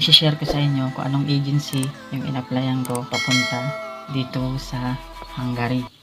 isi-share ko sa inyo kung anong agency yung in-applyan ko papunta dito sa Hungary.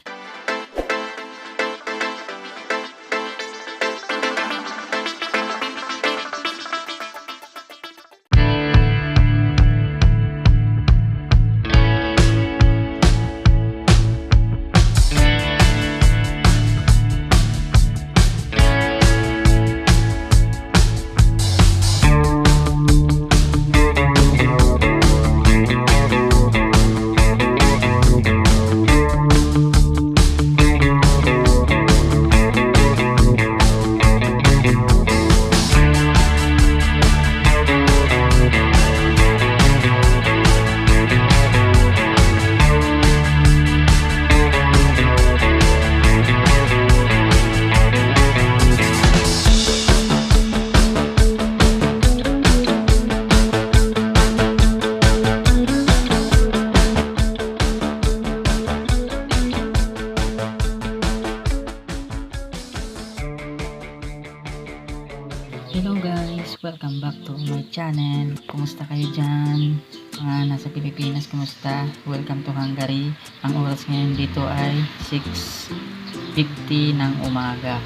Welcome back to my channel. Kumusta kayo dyan? Mga nasa Pilipinas, kumusta? Welcome to Hungary. Ang oras ngayon dito ay 6.50 ng umaga.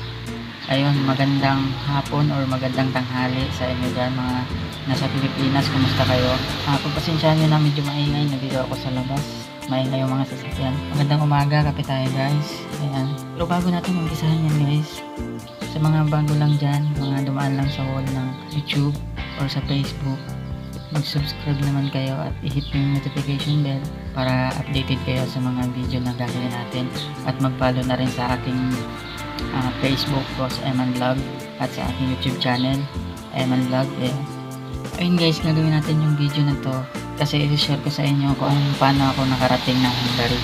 Ayun, magandang hapon or magandang tanghali sa inyo dyan mga nasa Pilipinas. Kumusta kayo? Uh, pagpasensyahan nyo na medyo maingay. Nandito ako sa labas. Maingay yung mga sasakyan. Magandang umaga, kape tayo guys. Ayan. Pero bago natin umpisahan yan guys, sa mga bago lang dyan, mga dumaan lang sa wall ng YouTube or sa Facebook, mag-subscribe naman kayo at i-hit yung notification bell para updated kayo sa mga video na gagawin natin at mag-follow na rin sa aking ah, Facebook, Boss Eman Vlog at sa aking YouTube channel, Eman Vlog. Eh. Ayun guys, gagawin natin yung video na to kasi i-share ko sa inyo kung paano ako nakarating ng Hungary.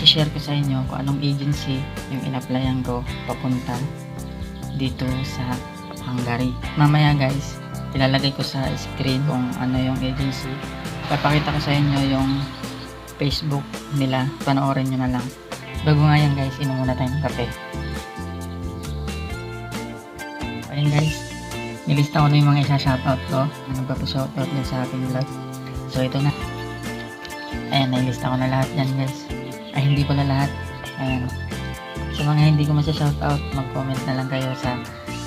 I-share ko sa inyo kung anong agency yung in-applyan ko papunta dito sa Hungary. Mamaya guys, ilalagay ko sa screen kung ano yung agency. Papakita ko sa inyo yung Facebook nila. Panoorin nyo na lang. Bago nga yan guys, inom muna tayo ng kape. Ayun guys, nilista ko na yung mga isa-shoutout ko. Ano ba po shoutout dyan sa aking vlog. So ito na. Ayan, nailista ko na lahat yan guys. Ay, hindi pala lahat. Ayan. Sa mga hindi ko masya-shoutout, mag-comment na lang kayo sa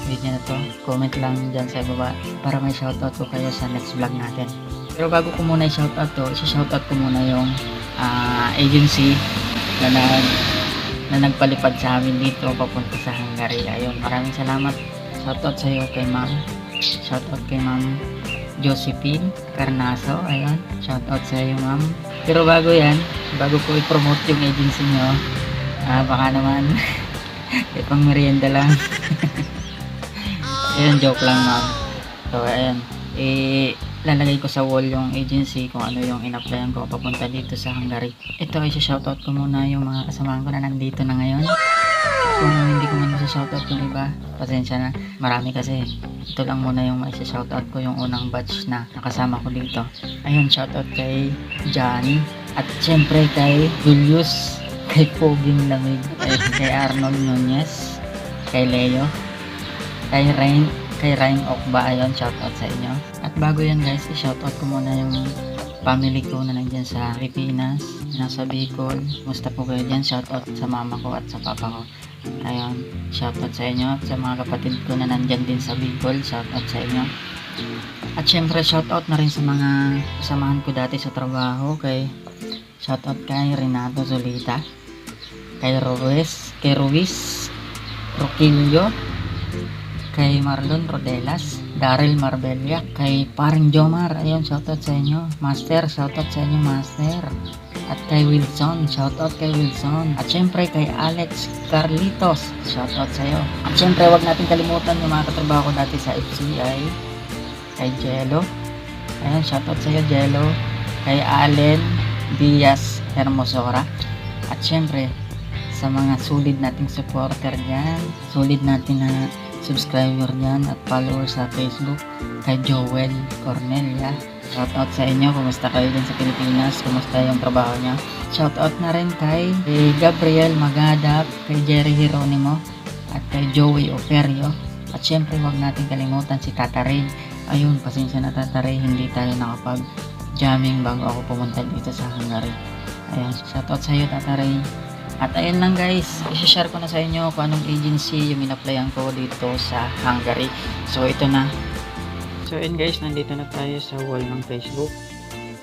video na to. Comment lang dyan sa baba para may shoutout ko kayo sa next vlog natin. Pero bago ko muna i-shoutout to, i-shoutout ko muna yung ah, agency na, nag, na nagpalipad sa amin dito papunta sa Hungary. Ayun, maraming salamat. Shoutout sa iyo kay ma'am. Shoutout kay ma'am Josephine Carnaso. Ayun, shoutout sa iyo ma'am. Pero bago yan, bago ko i-promote yung agency nyo, Ah, baka naman. Ipang merienda lang. Ayun, joke lang ma'am. So, ayan. Eh, lalagay ko sa wall yung agency kung ano yung in-applyan ko papunta dito sa Hungary. Ito ay shoutout ko muna yung mga kasamahan ko na nandito na ngayon. Kung hindi ko man shoutout yung iba, pasensya na. Marami kasi. Ito lang muna yung shoutout ko yung unang batch na nakasama ko dito. Ayun, shoutout kay Johnny. At syempre kay Julius kay Poging Lamig, kay, kay Arnold Nunez, kay Leo, kay Rain, kay Rain Okba, ayun, shoutout sa inyo. At bago yan guys, i-shoutout ko muna yung family ko na nandyan sa Pilipinas, nasa Bicol. Musta po kayo dyan? Shoutout sa mama ko at sa papa ko. Ayun, shoutout sa inyo at sa mga kapatid ko na nandyan din sa Bicol, shoutout sa inyo. At syempre, shoutout na rin sa mga kasamahan ko dati sa trabaho, kay shoutout kay Renato Zolita, kay Ruiz, kay Ruiz, Roquillo, kay Marlon Rodelas, Daryl Marbella, kay Paring Jomar, ayun, shoutout sa inyo. Master, shoutout sa inyo, Master. At kay Wilson, shoutout kay Wilson. At syempre kay Alex Carlitos, shoutout sa iyo. At syempre, wag natin kalimutan yung mga katrabaho ko dati sa FCI, kay Jello. Ayun, shoutout sa iyo, Jello. Kay Allen Diaz Hermosora. At syempre, sa mga solid nating supporter dyan, solid natin na subscriber dyan at follower sa Facebook, kay Joel Cornelia. Shoutout sa inyo, kumusta kayo dyan sa Pilipinas, kumusta yung trabaho niya. Shoutout na rin kay, Gabriel Magadap, kay Jerry Hieronimo, at kay Joey Operio. At syempre, huwag natin kalimutan si Tata Ray ayun, pasensya na tataray, hindi tayo nakapag jamming bago ako pumunta dito sa Hungary. Ayan, shoutout sa iyo tataray. At ayun lang guys, isi-share ko na sa inyo kung anong agency yung in-applyan ko dito sa Hungary. So ito na. So ayun guys, nandito na tayo sa wall ng Facebook.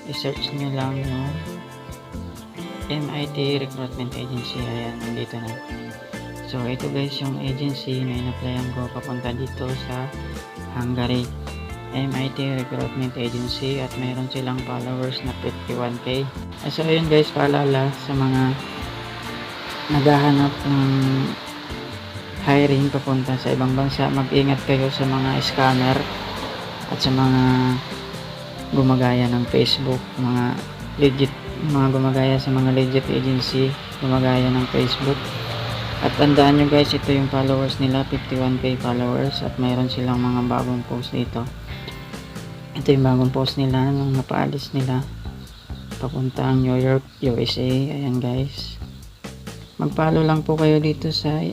I-search nyo lang yung MIT Recruitment Agency. Ayan, nandito na. So ito guys yung agency na in-applyan ko papunta dito sa Hungary. MIT Recruitment Agency at mayroon silang followers na 51k. Ah, So ayun guys, paalala sa mga naghahanap ng hiring papunta sa ibang bansa, mag-ingat kayo sa mga scammer at sa mga gumagaya ng Facebook, mga legit, mga gumagaya sa mga legit agency, gumagaya ng Facebook. At tandaan nyo guys, ito yung followers nila, 51k followers at mayroon silang mga bagong post dito. Ito yung bagong post nila nung napaalis nila papuntang New York, USA. Ayan guys. Mag-follow lang po kayo dito sa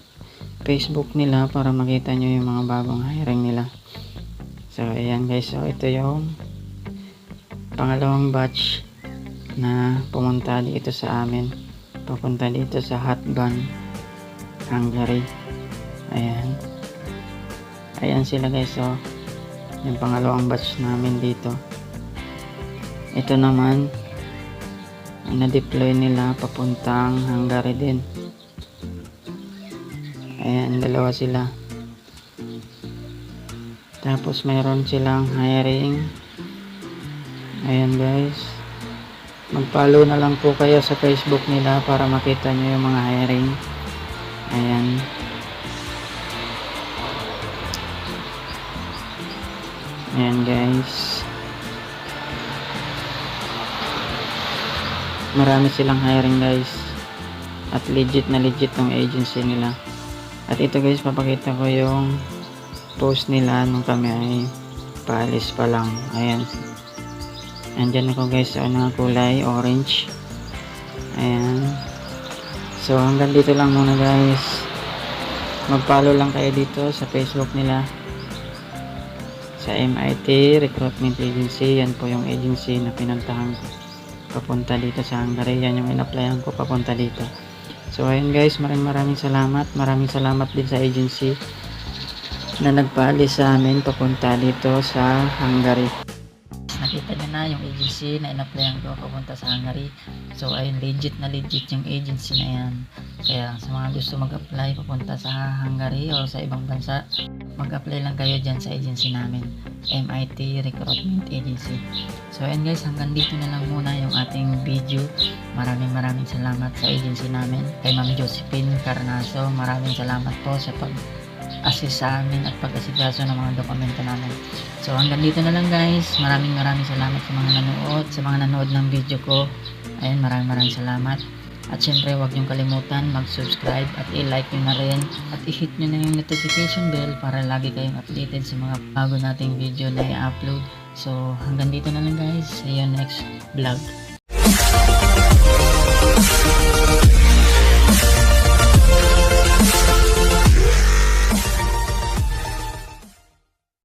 Facebook nila para makita nyo yung mga bagong hiring nila. So, ayan guys. So, ito yung pangalawang batch na pumunta dito sa amin. Papunta dito sa Hotban, Hungary. Ayan. Ayan sila guys. So, yung pangalawang batch namin dito. Ito naman, na-deploy nila papuntang Hungary din. Ayan, dalawa sila. Tapos mayroon silang hiring. Ayan guys. Mag-follow na lang po kayo sa Facebook nila para makita nyo yung mga hiring. Ayan. Ayan guys. Marami silang hiring guys. At legit na legit tong agency nila. At ito guys, papakita ko yung post nila nung kami ay paalis pa lang. Ayan. Andyan ako guys sa unang kulay, orange. Ayan. So hanggang dito lang muna guys. Mag-follow lang kayo dito sa Facebook nila. Sa MIT Recruitment Agency. Yan po yung agency na pinuntahan ko. Papunta dito sa Hungary. Yan yung in-applyan ko papunta dito. So ayun guys, maraming maraming salamat. Maraming salamat din sa agency na nagpaalis sa amin papunta dito sa Hungary. Yung agency na in-applyan ko papunta sa Hungary. So ayun, legit na legit yung agency na yan. Kaya sa mga gusto mag-apply papunta sa Hungary o sa ibang bansa, mag-apply lang kayo dyan sa agency namin. MIT Recruitment Agency. So ayun guys, hanggang dito na lang muna yung ating video. Maraming maraming salamat sa agency namin. Kay Ma'am Josephine Carnaso, maraming salamat po sa pag assist sa amin at pag-asikaso ng mga dokumento namin. So hanggang dito na lang guys. Maraming maraming salamat sa mga nanood, sa mga nanood ng video ko. Ayun, maraming maraming salamat. At syempre, huwag niyong kalimutan mag-subscribe at i-like nyo na rin at i-hit nyo na yung notification bell para lagi kayong updated sa mga bago nating video na i-upload. So, hanggang dito na lang guys. See you next vlog.